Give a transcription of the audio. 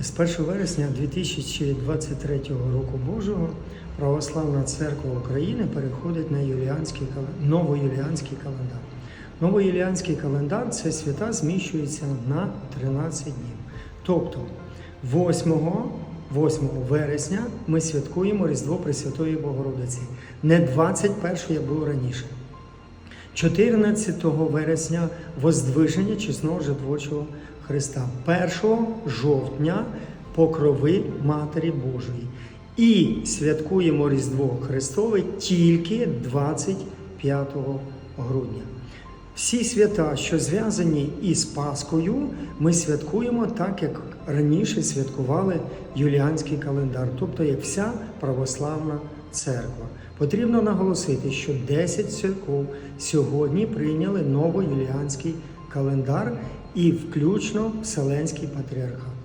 З 1 вересня 2023 року Божого Православна Церква України переходить на юліанський новоюліанський календар. Новоюліанський календар це свята зміщується на 13 днів. Тобто 8, 8 вересня ми святкуємо Різдво Пресвятої Богородиці. Не 21, як було раніше. 14 вересня Воздвиження чесного житвочого Христа. 1 жовтня покрови Матері Божої. І святкуємо Різдво Христове тільки 25 грудня. Всі свята, що зв'язані із Паскою, ми святкуємо так, як раніше святкували юліанський календар, тобто як вся православна церква. Потрібно наголосити, що 10 церков сьогодні прийняли новоюліанський календар і включно Вселенський патріархат.